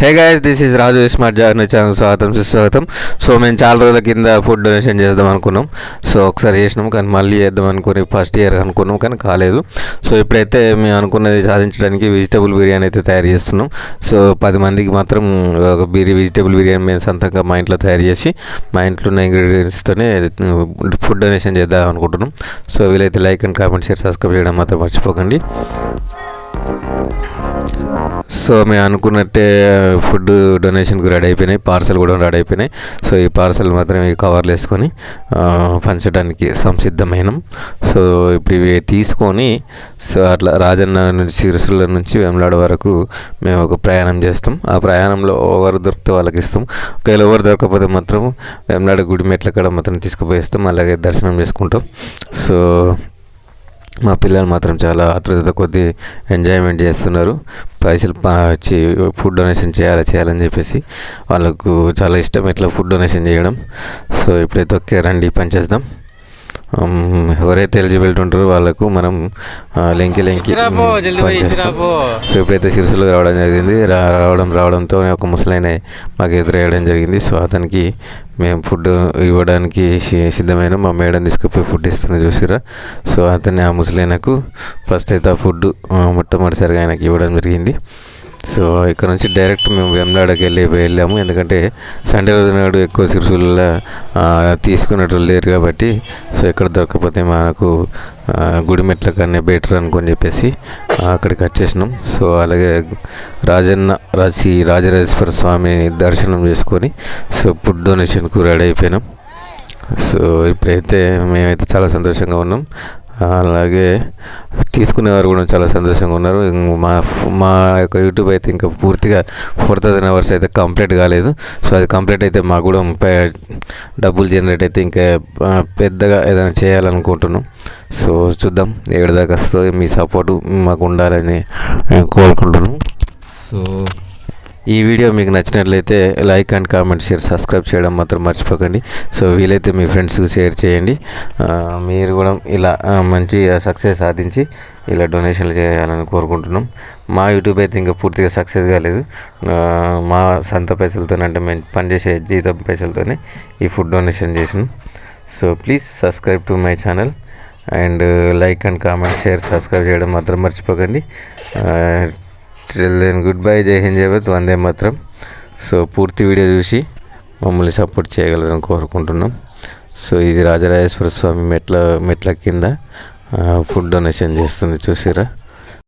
Hey guys this is Raju smart జాగ్న channel స్వాగతం సుస్వాగతం. So మేము చాలా రోజుల కింద ఫుడ్ డొనేషన్ చేద్దాం అనుకున్నాం. సో ఒకసారి చేసినాం కానీ మళ్ళీ చేద్దాం అనుకుని ఫస్ట్ ఇయర్ అనుకున్నాం కానీ కాలేదు. సో ఇప్పుడైతే మేము అనుకున్నది సాధించడానికి వెజిటబుల్ బిర్యానీ అయితే తయారు చేస్తున్నాం. సో పది మందికి మాత్రం ఒక బిర్యానీ వెజిటబుల్ బిర్యానీ మేము సొంతంగా మా ఇంట్లో తయారు చేసి మా ఇంట్లో ఉన్న ఇంగ్రీడియంట్స్తోనే ఫుడ్ డొనేషన్ చేద్దాం అనుకుంటున్నాం. సో వీలైతే like and comment share subscribe చేయడం మాత్రం మర్చిపోకండి. సో మేము అనుకున్నట్టే uh, ఫుడ్ డొనేషన్కి రెడీ అయిపోయినాయి పార్సల్ కూడా రెడీ అయిపోయినాయి. సో ఈ పార్సల్ మాత్రం ఈ కవర్లు వేసుకొని uh, పంచడానికి సంసిద్ధమైనం. సో ఇప్పుడు ఇవి తీసుకొని సో అట్లా రాజన్న నుంచి సిరుసుల నుంచి వెమ్లాడ వరకు మేము ఒక ప్రయాణం చేస్తాం. ఆ ప్రయాణంలో ఎవరు దొరికితే వాళ్ళకి ఇస్తాం. ఒకవేళ ఎవరు దొరకకపోతే మాత్రం వెమ్లాడ గుడి మెట్ల కాడ మాత్రం తీసుకుపోయిస్తాం అలాగే దర్శనం చేసుకుంటాం. సో మా పిల్లలు మాత్రం చాలా ఆతృత కొద్దీ ఎంజాయ్మెంట్ చేస్తున్నారు. పైసలు వచ్చి ఫుడ్ డొనేషన్ చేయాలి చేయాలని చెప్పేసి వాళ్ళకు చాలా ఇష్టం ఇట్లా ఫుడ్ డొనేషన్ చేయడం. సో ఇప్పుడైతే ఒకే రండి పనిచేద్దాం ఎవరైతే ఎలిజిబిలిటీ ఉంటారో వాళ్ళకు మనం లెంకి లెంకి. సో ఇప్పుడైతే సిరుసులు రావడం జరిగింది. రా- రావడం రావడంతో ఒక ముసలైన మాకు ఎదురయ్యడం జరిగింది. సో అతనికి మేము ఫుడ్ ఇవ్వడానికి సిద్ధమైన. మా మేడం తీసుకుపోయి ఫుడ్ ఇస్తుంది చూసిరా సో అతన్ని ఆ ముసలైనకు ఫస్ట్ అయితే ఆ ఫుడ్ మొట్టమొదటిసారిగా ఆయనకి ఇవ్వడం జరిగింది. సో ఇక్కడ నుంచి డైరెక్ట్ మేము వెమ్లాడకి వెళ్ళి వెళ్ళాము. ఎందుకంటే సండే రోజు నాడు ఎక్కువ సిరుసులలో తీసుకున్నట్టు లేరు కాబట్టి సో ఎక్కడ దొరకకపోతే మనకు గుడిమెట్ల కన్నా బెటర్ అనుకొని చెప్పేసి అక్కడికి వచ్చేసినాం. సో అలాగే రాజన్న రాసి రాజరాజేశ్వర స్వామి దర్శనం చేసుకొని సో ఫుడ్ డొనేషన్కు రెడీ అయిపోయినాం. సో ఇప్పుడైతే మేమైతే చాలా సంతోషంగా ఉన్నాం. అలాగే తీసుకునేవారు కూడా చాలా సంతోషంగా ఉన్నారు. మా మా యొక్క యూట్యూబ్ అయితే ఇంకా పూర్తిగా ఫోర్ థౌజండ్ అవర్స్ అయితే కంప్లీట్ కాలేదు. సో అది కంప్లీట్ అయితే మాకు కూడా ముప్పై డబ్బులు జనరేట్ అయితే ఇంకా పెద్దగా ఏదైనా చేయాలనుకుంటున్నాం. సో చూద్దాం ఏడు దాకా వస్తుంది. మీ సపోర్టు మాకు ఉండాలని కోరుకుంటున్నాం. సో ఈ వీడియో మీకు నచ్చినట్లయితే like and comment share subscribe చేయడం మాత్రం మర్చిపోకండి. సో వీలైతే మీ ఫ్రెండ్స్కి షేర్ చేయండి. మీరు కూడా ఇలా మంచి సక్సెస్ సాధించి ఇలా డొనేషన్లు చేయాలని కోరుకుంటున్నాం. మా యూట్యూబ్ అయితే ఇంకా పూర్తిగా సక్సెస్ కాలేదు. మా సొంత పైసలతో అంటే మేము పనిచేసే జీతం పైసలతోనే ఈ ఫుడ్ డొనేషన్ చేసినాం. So please subscribe to my channel and like and comment share subscribe చేయడం మాత్రం మర్చిపోకండి. దెన్ గుడ్ బై జై హింద్ జై వందే మాత్రం సో పూర్తి వీడియో చూసి మమ్మల్ని సపోర్ట్ చేయగలరని కోరుకుంటున్నాం. సో ఇది రాజరాజేశ్వర స్వామి మెట్ల మెట్ల కింద ఫుడ్ డొనేషన్ చేస్తుంది చూసిరా.